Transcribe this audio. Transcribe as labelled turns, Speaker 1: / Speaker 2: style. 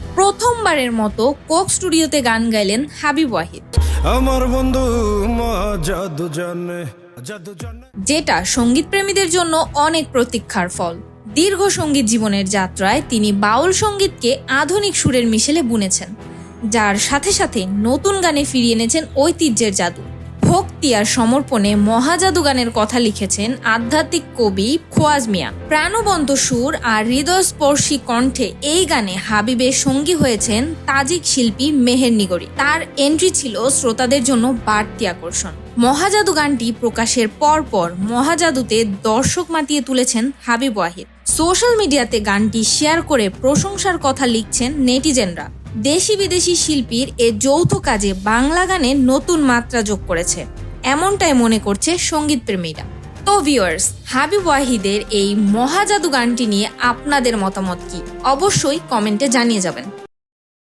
Speaker 1: প্রথমবারের মতো কোক স্টুডিওতে গান গাইলেন হাবিব ওয়াহিদ।
Speaker 2: আমার বন্ধু জাদু জানে।
Speaker 1: যেটা সংগীত প্রেমীদের জন্য অনেক প্রতীক্ষার ফল। দীর্ঘ সংগীত জীবনের যাত্রায় তিনি বাউল সঙ্গীতকে আধুনিক সুরের মিশেলে বুনেছেন যার সাথে সাথে নতুন গানে ফিরিয়ে এনেছেন ঐতিহ্যের জাদু। ভক্তি আর সমর্পণে মহাজাদু গানের কথা লিখেছেন আধ্যাত্মিক কবি খোয়াজ মিয়া। প্রাণবন্ত সুর আর হৃদয়স্পর্শী কণ্ঠে এই গানে হাবিবের সঙ্গী হয়েছেন তাজিক শিল্পী মেহের নিগরি। তার এন্ট্রি ছিল শ্রোতাদের জন্য বাড়তি আকর্ষণ। মহাজাদু গানটি প্রকাশের পরপর মহাজাদুতে দর্শক মাতিয়ে তুলেছেন হাবিব ওয়াহিদ। সোশ্যাল মিডিয়াতে গানটি শেয়ার করে প্রশংসার কথা লিখছেন নেটিজেনরা। দেশি বিদেশি শিল্পীর এ যৌথ কাজে বাংলা গানে নতুন মাত্রা যোগ করেছে। এমনটাই মনে করছে সংগীত প্রেমীরা। তো ভিউয়ার্স হাবিব ওয়াহিদের এই মহাজাদু গানটি নিয়ে আপনাদের মতামত কি? অবশ্যই কমেন্টে জানিয়ে যাবেন।